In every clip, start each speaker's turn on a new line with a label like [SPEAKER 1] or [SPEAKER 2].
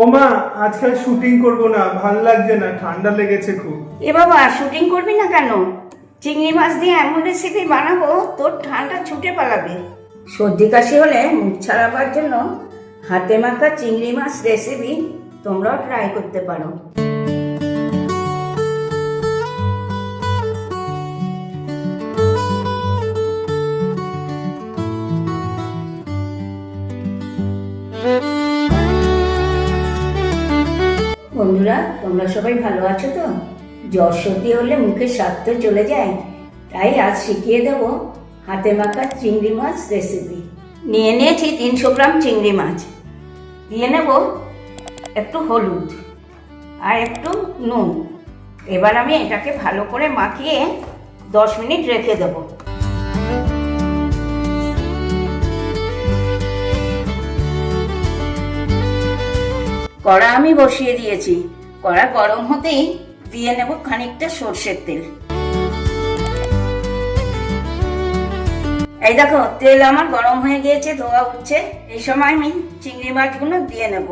[SPEAKER 1] ও মা আজকাল শুটিং করব না, ভালো লাগছে না, ঠান্ডা লেগেছে খুব।
[SPEAKER 2] এ বাবা শুটিং করবি না কেন? চিংড়ি মাছ দিয়ে এমন রেসিপি বানাবো, তোর ঠান্ডা ছুটে পালাবে। সর্দি কাশি হলে মুখ ছাড়াবার জন্য হাতে মাখা চিংড়ি মাছ রেসিপি তোমরাও ট্রাই করতে পারো। বন্ধুরা, তোমরা সবাই ভালো আছো তো? জ্বর সর্দি হলে মুখে স্বাদ তো চলে যায়। তাই আজ শিখিয়ে দেব হাতে মাখা চিংড়ি মাছ রেসিপি নিয়ে নিয়েছি তিনশো গ্রাম চিংড়ি মাছ। দিয়ে নেব একটু হলুদ আর একটু নুন। এবার আমি এটাকে ভালো করে মাখিয়ে দশ মিনিট রেখে দেবো। কড়া আমি বসিয়ে দিয়েছি। কড়া গরম হতেই দিয়ে নেব খানিকটা সর্ষের তেল। এই দেখো, তেল আমার গরম হয়ে গিয়েছে, ধোয়া উঠছে। এই সময় আমি চিংড়ি মাছগুলো দিয়ে নেব।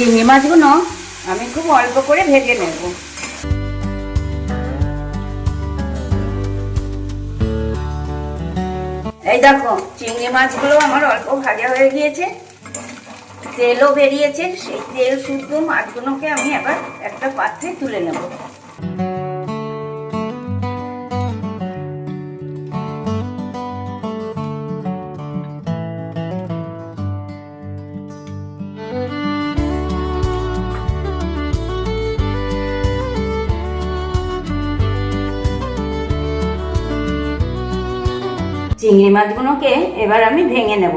[SPEAKER 2] চিংড়ি মাছগুলো আমি খুব অল্প করে ভেজে নেব। এই দেখো, চিংড়ি মাছগুলো আমার অল্প ভাজা হয়ে গিয়েছে। তেলও বেরিয়েছে, সেই তেল শুদ্ধ মাছগুলোকে আমি আবার একটা পাত্রে তুলে নেব। চিংড়ি মাছগুলোকে এবার আমি ভেঙে নেব।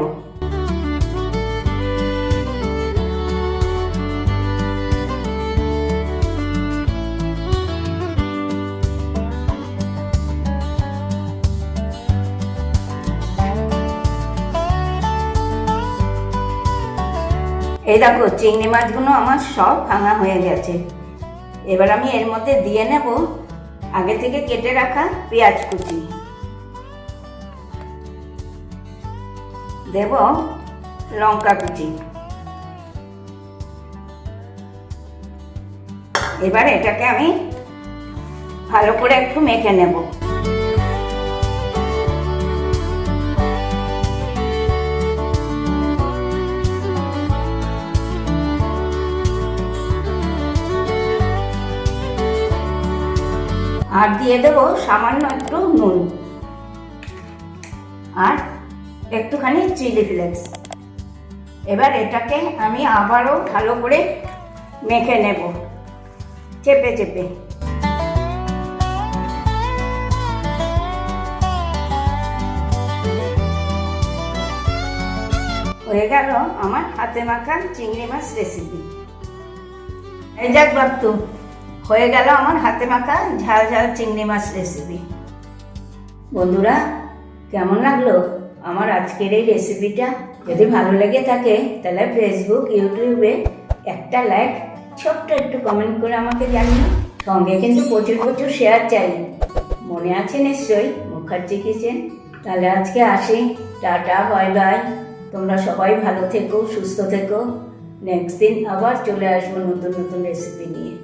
[SPEAKER 2] এই দেখো, চিংড়ি মাছগুলো আমার সব ভাঙা হয়ে গেছে। এবার আমি এর মধ্যে দিয়ে নেব আগে থেকে কেটে রাখা পেঁয়াজ কুচি। দেব লঙ্কা কুচি। এবার এটাকে আমি ভালো করে একটু মেখে নেব। আর দিয়ে দেব সামান্য একটু নুন। আর একটুখানি চিলি ফ্লেক্স এবার এটাকে আমি আবারও ভালো করে মেখে নেব। চেপে চেপে। হয়ে গেল আমার হাতে মাখা চিংড়ি মাছ রেসিপি এই যাক বাপ্তু হয়ে গেল আমার হাতে মাখা ঝাল ঝাল চিংড়ি মাছ রেসিপি বন্ধুরা, কেমন লাগল? আমার আজকের এই রেসিপিটা যদি ভালো লেগে থাকে, তাহলে ফেসবুক ইউটিউবে একটা লাইক ছোট্ট একটু কমেন্ট করে আমাকে জানিও। সঙ্গে কিন্তু প্রচুর প্রচুর শেয়ার চাই। মনে আছে নিশ্চয়ই মুখার্জি কিচেন? তাহলে আজকে আসি। টাটা বাই বাই তোমরা সবাই ভালো থেকো, সুস্থ থেকো। নেক্সট দিন আবার চলে আসব নতুন নতুন রেসিপি নিয়ে।